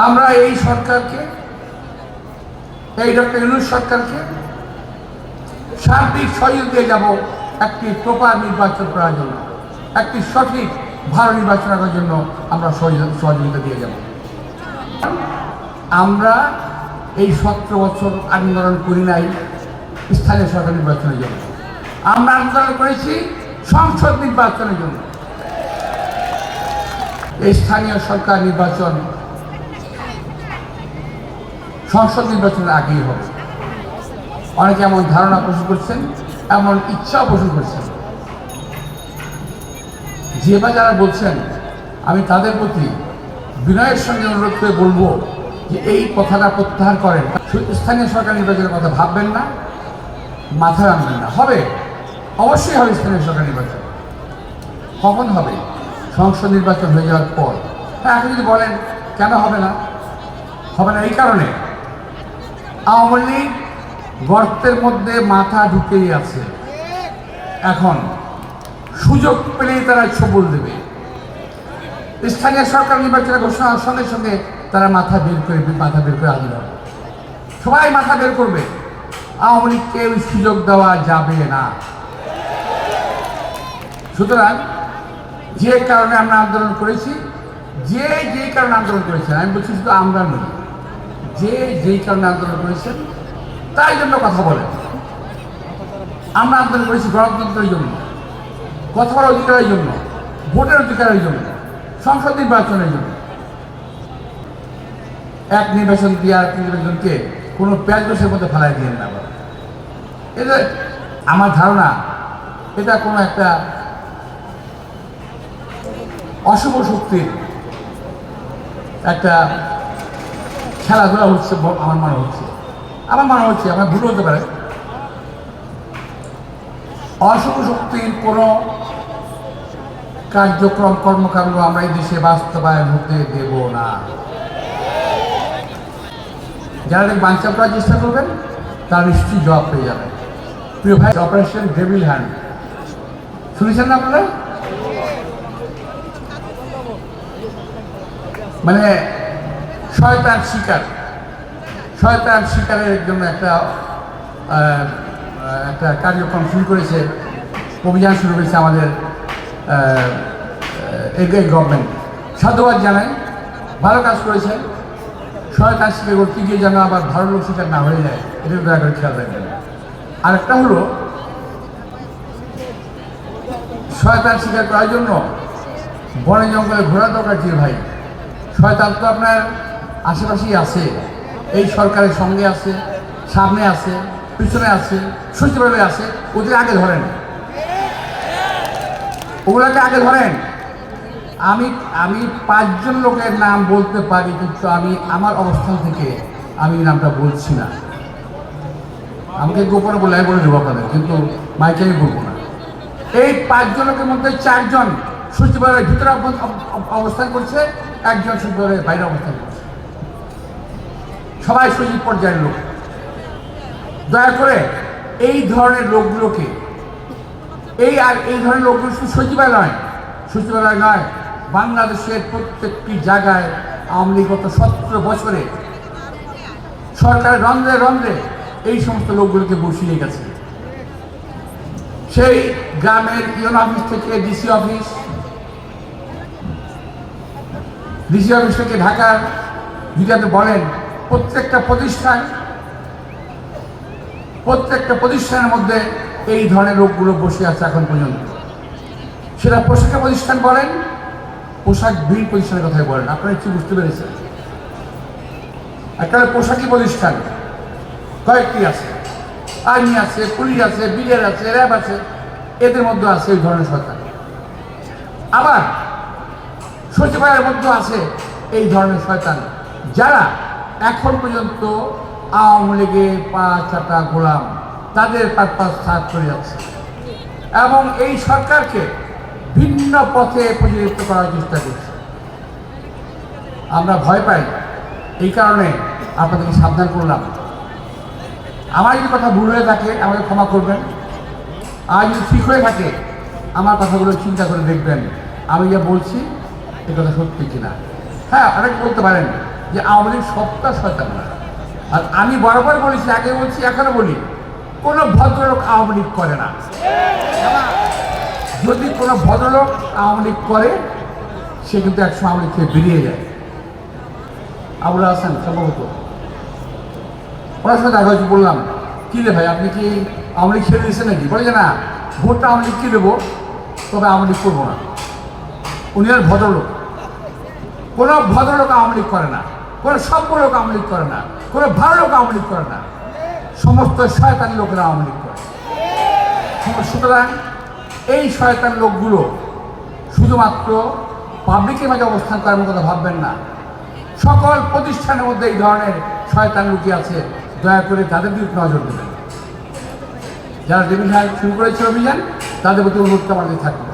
আমরা এই সরকারকে, এই ডক্টর ইউনুস সরকারকে সার্বিক সহযোগ দিয়ে যাব একটি প্রপার নির্বাচন করার জন্য, একটি সঠিক ভালো নির্বাচন করার জন্য আমরা সহযোগিতা দিয়ে যাব। আমরা এই সতেরো বছর আন্দোলন করি নাই, স্থানীয় সরকার নির্বাচনের জন্য। আমরা আন্দোলন করেছি সংসদ নির্বাচনের জন্য। এই স্থানীয় সরকার নির্বাচন সংসদ নির্বাচনের আগেই হবে। অনেকে এমন ধারণা পোষণ করছেন, এমন ইচ্ছাও পোষণ করছেন। যে বা যারা বলছেন, আমি তাদের প্রতি বিনয়ের সঙ্গে অনুরোধ করে বলব যে এই কথাটা প্রত্যাহার করেন। স্থানীয় সরকার নির্বাচনের কথা ভাববেন না, মাথায় আনবেন না। হবে, অবশ্যই হবে স্থানীয় সরকার নির্বাচন। কখন হবে? সংসদ নির্বাচন হয়ে যাওয়ার পর। হ্যাঁ আপনি যদি বলেন, কেন হবে না? হবে না এই কারণে। আওয়ামী লীগ গর্তের মধ্যে মাথা ঢুকেই আছে। এখন সুযোগ পেলেই তারা ছবল দেবে। স্থানীয় সরকার নির্বাচনের ঘোষণার সঙ্গে সঙ্গে তারা মাথা বের করে মাথা বের করে হবে সবাই মাথা বের করবে। আওয়ামী লীগকে ওই সুযোগ দেওয়া যাবে না। সুতরাং যে কারণে আমরা আন্দোলন করেছি, যে যে কারণে আন্দোলন করেছেন, আমি বলছি শুধু আমরা নই যে যেই কারণে আন্দোলন করেছেন, তাই জন্য কথা বলেন। আমরা আন্দোলন করেছি গণতন্ত্রের জন্য, কথা বলার অধিকারের জন্য, ভোটের অধিকারের জন্য, সংসদ নির্বাচনের জন্য। এক নির্বাচন দিয়ে আর নির্বাচনকে কোনো প্যাঁচ দোষের মধ্যে ফেলাই দিয়ে না এটা আমার ধারণা, এটা কোনো একটা অশুভ শক্তির একটা খেলাধুলা হচ্ছে আমার মনে হচ্ছে। আমার মনে হচ্ছে, আমার ভুল হতে পারে। অশুভ শক্তির কোনো কার্যক্রম, কর্মকাণ্ড আমরা এই দেশে বাস্তবায়ন হতে দেব না। যারা বাঞ্চাপ করার চেষ্টা করবেন, তারা নিশ্চয়ই জবাব পেয়ে যাবেন। প্রিয় ভাই, অপারেশন ডেভিল হ্যান্ড। শুনেছেন না আপনারা? মানে শয়তান শিকার। শয়তান শিকারের জন্য একটা একটা কার্যক্রম শুরু করেছে, অভিযান শুরু করেছে আমাদের এই গভর্নমেন্ট সাধুবাদ জানাই, ভালো কাজ করেছেন। শয়তান শিকার করতে গিয়ে যেন আবার ভালো লোক শিকার না হয়ে যায়, এটা দয়া করে খেয়াল রাখবেন। আরেকটা হলো, শয়তান শিকার করার জন্য বনে জঙ্গলে ঘোরা দরকার যে ভাই। শয়তান তো আপনার আশেপাশেই আছে। এই সরকারের সঙ্গে আছে, সামনে আছে, পিছনে আছে সচিবালয়ে আছে। ওদের আগে ধরেন। ওগুলোকে আগে ধরেন। আমি আমি পাঁচজন লোকের নাম বলতে পারি, কিন্তু আমি, আমার অবস্থান থেকে আমি নামটা বলছি না। আমাকে গোপনে বলে বলে দেবো আপনাদের, কিন্তু মাইকে আমি বলব না। এই পাঁচজন লোকের মধ্যে চারজন সচিবালয়ের ভিতরে অব- অব- অবস্থান করছে, একজন সচিবালয়ের বাইরে অবস্থান করছে। সবাই সচিব পর্যায়ের লোক। দয়া করে এই ধরনের লোকগুলোকে, এই আর এই ধরনের লোকগুলো শুধু সচিবালয় সচিবালয় নয়, বাংলাদেশের প্রত্যেকটি জায়গায় আওয়ামী গত সতেরো বছরে সরকারের রন্ধ্রে রন্ধ্রে এই সমস্ত লোকগুলোকে বসিয়ে গেছে। সেই গ্রামের ইউন অফিস থেকে ডিসি অফিস ডিসি অফিস থেকে ঢাকার যদি আপনি বলেন প্রত্যেকটা প্রতিষ্ঠান, প্রত্যেকটা প্রতিষ্ঠানের মধ্যে এই ধরনের লোকগুলো বসে আছে এখন পর্যন্ত। সেটা পোশাকের প্রতিষ্ঠান বলেন, পোশাক বিল প্রতিষ্ঠানের কথাই বলেন। আপনারা একটু বুঝতে পেরেছেন? একটা পোশাকি প্রতিষ্ঠান, কয়েকটি আছে। আর্মি আছে, পুলিশ আছে বিডিআর আছে, র্যাব আছে, এদের মধ্যে আছে এই ধরনের সরকার। আবার সচিবালয়ের মধ্যে আছে এই ধরনের শয়তান। যারা এখন পর্যন্ত আওয়ামী লীগের পা চাটা গোলাম তাদের পারপাস সাথ করে যাচ্ছে। এবং এই সরকারকে ভিন্ন পথে পরিচালিত করার চেষ্টা করছে। আমরা ভয় পাই এই কারণে আপনাদেরকে সাবধান করলাম। আমার যদি কথা ভুল হয়ে থাকে, আমাকে ক্ষমা করবেন। আর যদি ঠিক হয়ে থাকে, আমার কথাগুলো চিন্তা করে দেখবেন। আমি যা বলছি, এ কথা সত্যি কিনা। হ্যাঁ অনেকে বলতে পারেন যে আওয়ামী লীগ সবটা না। আর আমি বরাবর বলেছি, আগে বলছি, এখনও বলি, কোনো ভদ্রলোক আওয়ামী লীগ করে না। যদি কোনো ভদ্রলোক আওয়ামী লীগ করে, সে কিন্তু একসময় আওয়ামী লীগ থেকে বেরিয়ে যায় আবুল হাসান, সম্ভবত। ওনার সাথে দেখা হয়েছে, বললাম, কী রে ভাই, আপনি কি আওয়ামী লীগ ছেড়ে দিয়েছেন নাকি? বলে যে, না, ভোটটা আওয়ামী লীগকে দেবো? তবে আওয়ামী লীগ করব না। উনি আর ভদ্রলোক। কোনো ভদ্রলোক আওয়ামী লীগ করে না। কোনো সভ্য লোক আওয়ামী লীগ করে না, কোনো ভালো লোক আওয়ামী লীগ করে না, সমস্ত শয়তানি লোকেরা আওয়ামী লীগ করে। সুতরাং এই শয়তান লোকগুলো শুধুমাত্র পাবলিকের মাঝে অবস্থান করার কথা ভাববেন না। সকল প্রতিষ্ঠানের মধ্যে এই ধরনের শয়তান লুকিয়ে আছে, দয়া করে তাদের দিকে নজর দেবেন। যারা হাই শুরু করেছে অভিযান, তাদের প্রতি অনুরোধ আমাদের থাকবে।